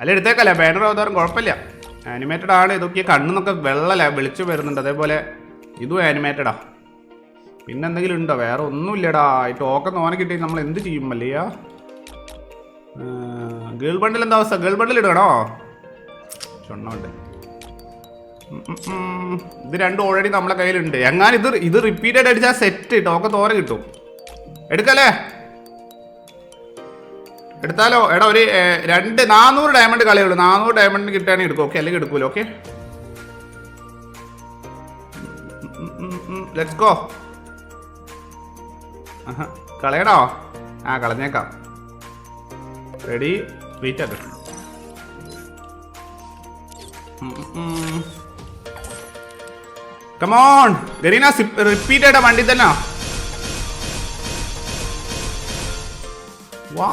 അല്ല എടുത്തേക്കല്ല? ബാനർ അവതാരം കുഴപ്പമില്ല. ആനിമേറ്റഡ് ആണ്. ഇതൊക്കെ കണ്ണെന്നൊക്കെ വെള്ളല വെളിച്ചു വരുന്നുണ്ട്. അതേപോലെ ഇതും ആനിമേറ്റഡാ പിന്നെ എന്തെങ്കിലും ഉണ്ടോ? വേറെ ഒന്നുമില്ലടാ. ഈ ടോക്കൺ ഓനെ കിട്ടി നമ്മൾ എന്ത് ചെയ്യും മല്ലിയ ഗേൾ ബണ്ടിൽ എന്താ അവസ്ഥ? ഗേൾ ബണ്ടിൽ ഇടണോ ചൊണ്ണോണ്ട്. ഇത് രണ്ടും ഓൾറെഡി നമ്മളെ കയ്യിലുണ്ട്. എങ്ങാനും ഇത് ഇത് റിപ്പീറ്റഡ് അടിച്ചാൽ സെറ്റ് ടോക്കൺ തോര കിട്ടും. എടുക്കല്ലേ? എടുത്താലോ? എടാ ഒരു രണ്ട് നാനൂറ് ഡയമണ്ട് കളിയുള്ളൂ നാനൂറ് ഡയമണ്ട് കിട്ടുകയാണെങ്കിൽ എടുക്കും ഓക്കെ? അല്ലെങ്കിൽ എടുക്കൂല ഓക്കെ? ലെറ്റ്സ് ഗോ കളയണോ? ആ കളഞ്ഞേക്കാം. റെഡി വെയിറ്റ് ആക്ക കമോൺ ഗരീന റിപ്പീറ്റ് ആയിട്ടാ വണ്ടി തന്നെ. വാ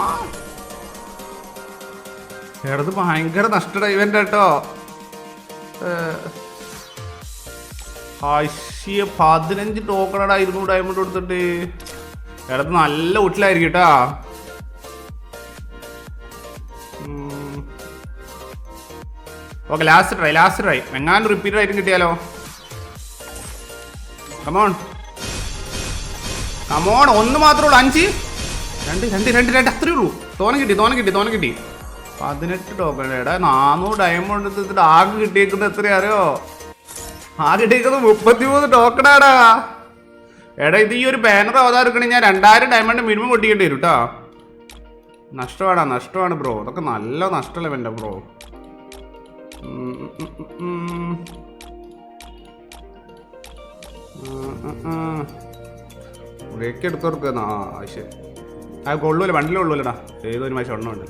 എടത് ഭയങ്കര നഷ്ട ഇവന്റ് കേട്ടോ ആശ്യ പതിനഞ്ച് ടോക്കണടാ ഇരുന്നൂറ് ഡയമണ്ട് കൊടുത്തിട്ട്. എടത് നല്ല വീട്ടിലായിരിക്കും കേട്ടാ. Okay last try last try എങ്ങാണ്ട് റിപ്പീറ്റ് ആയിട്ട് കിട്ടിയാലോ? കമോൺ കമോൺ ഒന്ന് മാത്രമേ ഉള്ളൂ അഞ്ച്. രണ്ട് രണ്ട് രണ്ട് രണ്ട് അത്രേ ഉള്ളൂ. തോന കിട്ടി തോന കിട്ടി തോന കിട്ടി. പതിനെട്ട് ടോക്കൺ. എടാ നാനൂറ് ഡയമണ്ട് എടുത്തിട്ട് ആകെ കിട്ടിയേക്കുന്നത് എത്രയാ അറിയോ? ആകെ കിട്ടിയേക്കുന്നത് മുപ്പത്തിമൂന്ന് ടോക്കണാടാ എടാ ഇത് ഈ ഒരു ബാനർ അവതാരിക്കണേ ഞാൻ രണ്ടായിരം ഡയമണ്ട് മിനിമം പൊട്ടിക്കേണ്ടി വരും കേട്ടോ നഷ്ടമാടാ നഷ്ടമാണ് ബ്രോ അതൊക്കെ നല്ല നഷ്ടമല്ലേ എന്റെ ബ്രോ ബ്രേക്ക് എടുത്തോർക്ക് ആ ശരി. ആ കൊള്ളൂല വണ്ടിയിൽ കൊള്ളൂലടാ. ഏതൊരു മാസം ഒണ്ണുണ്ട്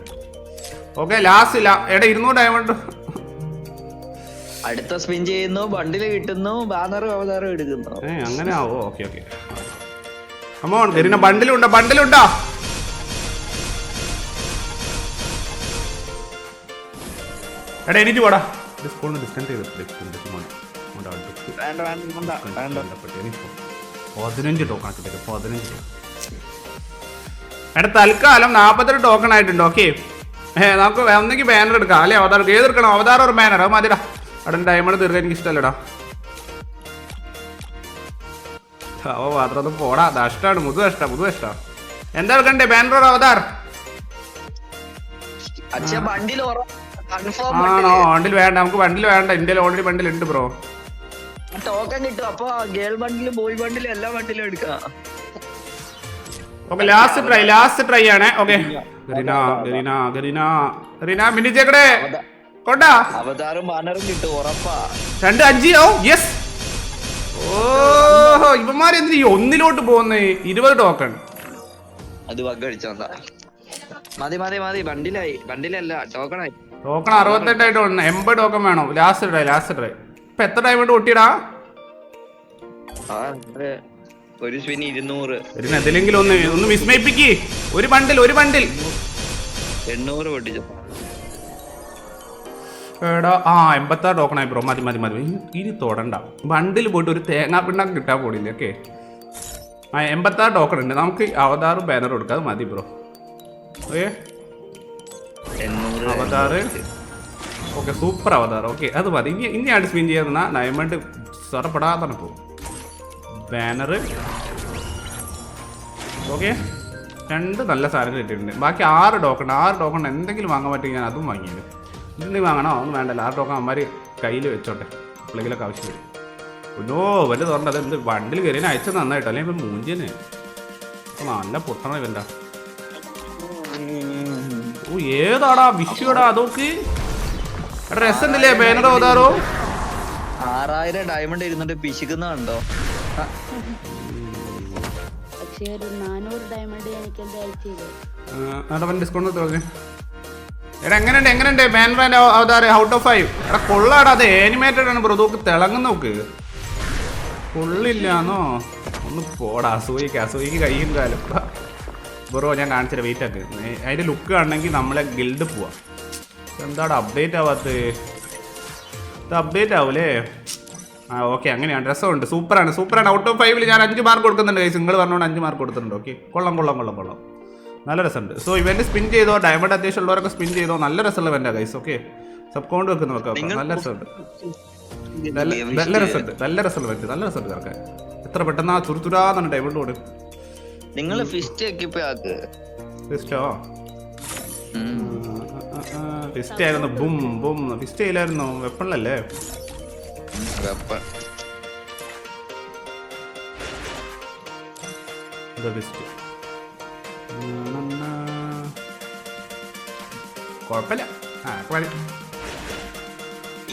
ഓക്കെ ലാസ്റ്റ് എടാ ഇരുന്നൂറ് ഡയമണ്ട് അടുത്ത സ്പിൻ ചെയ്യുന്നു ബണ്ടിൽ കിട്ടുന്നു ബാനർ അവതാരം എടുക്കുന്നു. ഏ അങ്ങനെ ആവോ? Okay okay. അമ്മോൺ ഗരീന ബണ്ടിലുണ്ടോ ബണ്ടിലുണ്ടോ എടാ എനിക്ക് പോടാ. സ്കൂളിൽ നിന്ന് ഡിസ്റ്റൻസ് ചെയ്തിട്ട് മോനെ. മോന്റെ അടുത്ത് വേണ്ട വേണ്ട വേണ്ട വേണ്ട. ബന്ധപ്പെട്ട് എനിക്ക് പതിനഞ്ച് ടോക്കൺ ആക്കിട്ട് പതിനഞ്ച്. എടാ തൽക്കാലം നാൽപ്പത്തെട്ട് ടോക്കൺ ആയിട്ടുണ്ട് ഓക്കെ. ഏ നമുക്ക് ഒന്നെങ്കിൽ ബാനർ എടുക്കാം. അല്ലേ അവതാർ ഏത് എടുക്കണം അവതാരം ഒരു ബാനർ അത് മതിടാ. അടൻ ഡയമണ്ട് തീർക്കാൻ എനിക്ക് ഇഷ്ടമല്ലടാ അവ മാത്രം ഒന്നും പോടാ. നഷ്ടമാണ് മുതു നഷ്ട മുതു നഷ്ട എന്താ എടുക്കണ്ടേ? ബാനർ ഒരു അവതാർ. അച്ഛ ബണ്ടിൽ കൺഫേം ആണോ? വണ്ടിൽ വേണ്ട. നമുക്ക് വണ്ടിൽ വേണ്ട. ഇന്ത്യയിൽ ഓൾറെഡി വണ്ടിൽ ഉണ്ട് ബ്രോ ടോക്കൺ കിട്ടും. അപ്പൊ ഗേൾ വണ്ടിലും ബോയ് വണ്ടിലും എല്ലാ വണ്ടിലും എടുക്കാം. Okay last try last try ആണ്. Okay Garena Garena Garena Garena മിനിച്ചേക്കടെ കൊണ്ടാ. അവതാരം ബാനറും കിട്ടും ഉറപ്പാ. രണ്ട് അഞ്ച് ഓ യെസ് ഈ ഒന്നിലോട്ട് പോകുന്നേ? ഇരുപത് ടോക്കൺ അത് മതി മതി മതി. ബണ്ടിലായി. ബണ്ടിലല്ല ടോക്കണായി ടോക്കൺ അറുപത്തെട്ടായിട്ട് എൺപത് ടോക്കൺ വേണം. ലാസ്റ്റ് ട്രൈ ലാസ്റ്റ് ട്രൈ ഇപ്പൊ എത്ര ടൈം കൊണ്ട് ഇത് ഒരു സ്പിൻ ഇരുന്നൂറ്. ഒന്ന് ഒന്ന് വിസ്മയിപ്പിക്ക്. ഒരു ബണ്ടിൽ ഒരു ബണ്ടിൽ എണ്ണൂറ് പൊട്ടിച്ചു. എടാ ആ എൺപത്താറ് ടോക്കൺ ആയി ബ്രോ. മതി മതി മതി. ഇനി- തൊടണ്ട. ബണ്ടിൽ പോയിട്ട് ഒരു തേങ്ങാ പിണ്ണാക്ക് കിട്ടാൻ പോടില്ല ഓക്കെ? ആ എൺപത്താറ് ടോക്കൺ ഉണ്ട്. നമുക്ക് അവതാറ് ബാനർ എടുക്കാം അത് മതി bro. Okay? Avatar. Okay super avatar okay അത് മതി. ഇനി ഇനി ആട് സ്പിൻ ചെയ്യുന്ന ഡയമണ്ട് സ്വറപ്പെടാതെ പോകും. Banner okay? രണ്ട് നല്ല സാധനങ്ങൾ കിട്ടിയിട്ടുണ്ട്. ബാക്കി ആറ് ടോക്കൺ ആറ് ടോക്കൺ എന്തെങ്കിലും വാങ്ങാൻ പറ്റുമെങ്കിൽ ഞാൻ അതും വാങ്ങിയത് ഇതെന്തെങ്കിലും വാങ്ങണോ? ഒന്നും വേണ്ടല്ലോ ആറ് ടോക്കൺ അമ്മമാർ കയ്യിൽ വെച്ചോട്ടെ. എപ്പോഴെങ്കിലൊക്കെ ആവശ്യം വരും. ഒന്നോ വലിയ തുറന്നത് എന്ത് വണ്ടിൽ കയറി അയച്ചത് നന്നായിട്ടോ? അല്ലെങ്കിൽ ഇപ്പം മൂഞ്ചിന് നല്ല പൊട്ടണ ഇവന്റെ ഓ ഏതാടാ വിഷുടാ അതൊക്കെ? എടാ രസമുണ്ടല്ലേ ബാനർ അവതാറോ ആറായിരം ഡയമണ്ട് ഇരുന്നിട്ട് പിശുക്കുന്ന കണ്ടോ? പക്ഷേ ഒരു നാനൂറ് ഡയമണ്ട് എനിക്ക് എന്താ അയച്ചത് എടാ വൻ ഡിസ്കൗണ്ട് തോന്നി എടാ എങ്ങനെയുണ്ട് എങ്ങനെയുണ്ട്? Banner avatar out of five എടാ കൊള്ളാടാ അത് ആനിമേറ്റഡ് ആണ് ബ്രോ നോക്ക് തിളങ്ങുന്ന നോക്ക്. കൊള്ളില്ലാന്നോ? ഒന്ന് പോടാ അസൂയിക്ക് അസൂയിക്ക് കയ്യും കാലം. ബ്രോ ഞാൻ കാണിച്ചിട്ട് വെയിറ്റ് ആക്ക്. അതിന്റെ ലുക്ക് കാണണമെങ്കിൽ നമ്മളെ ഗിൽഡ് പോവാം. എന്താടാ അപ്ഡേറ്റ് ആവാത്തത് ഇത് അപ്ഡേറ്റ് ആവൂലേ? ആ ഓക്കെ അങ്ങനെയാണ് രസമുണ്ട്. സൂപ്പറാണ്. സൂപ്പറാണ്. ഔട്ട് ഓഫ് ഫൈവിൽ ഞാൻ അഞ്ച് മാർക്ക് കൊടുക്കുന്നുണ്ട് കൈസ് നിങ്ങൾ പറഞ്ഞുകൊണ്ട് അഞ്ച് മാർക്ക് കൊടുത്തിട്ടുണ്ട്. ഓക്കെ കൊള്ളാം കൊള്ളാം കൊള്ളാം കൊള്ളാം. നല്ല രസമുണ്ട്. സോ ഇവന്റ് സ്പിൻ ചെയ്തോ ഡയമണ്ട് അത്യാവശ്യം ഉള്ളവരൊക്കെ സ്പിൻ ചെയ്തോ നല്ല രസമുള്ള എന്റെ കൈസ് ഓക്കെ സബ് കൗണ്ട് വെക്കുന്ന നോക്കാം നല്ല രസമുണ്ട്. നല്ല രസമുണ്ട്. നല്ല രസമുള്ള വെച്ച് നല്ല രസമുണ്ട് കറക്കാൻ എത്ര പെട്ടെന്ന് ആ ചുറുചുരാന്നാണ് ഡയമണ്ട് ഓട്. നിങ്ങൾ ഫിസ്റ്റ് ഫിസ്റ്റോ. ഫിസ്റ്റ് ആയിരുന്നു. Boom boom. ഫിസ്റ്റ് ചെയ്യില്ലായിരുന്നു വെപ്പണിലല്ലേ വെപ്പൺ The best. കുഴപ്പമില്ല ആ കുഴപ്പമില്ല.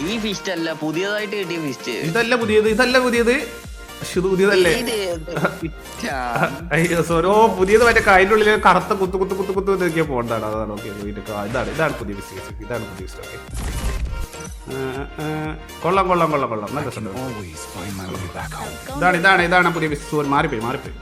ഈ ഫിസ്റ്റ് അല്ല പുതിയതായിട്ട് കിട്ടിയ ഫിസ്റ്റ് ഇതല്ല പുതിയത് ഇതല്ല പുതിയത്. പക്ഷെ ഇത് പുതിയതല്ലേ? അയ്യോ സോരോ പുതിയത് മറ്റേ കായലിന്റെ ഉള്ളിൽ കറുത്ത കുത്തു കുത്തു കുത്തു കുത്തു ഇതൊക്കെ പോകണ്ടാണ്. അതാണ് ഓക്കെ ഇതാണ് ഇതാണ് പുതിയ ബിസിനസ് ഇതാണ് പുതിയ ബിസിനസ് ഓക്കെ കൊള്ളാം കൊള്ളം കൊള്ളം കൊള്ളം. നല്ല രസമുണ്ട്. ഇതാണ് ഇതാണ് ഇതാണ് പുതിയ ബിസിനസ് മാറിപ്പോയി മാറിപ്പോയി.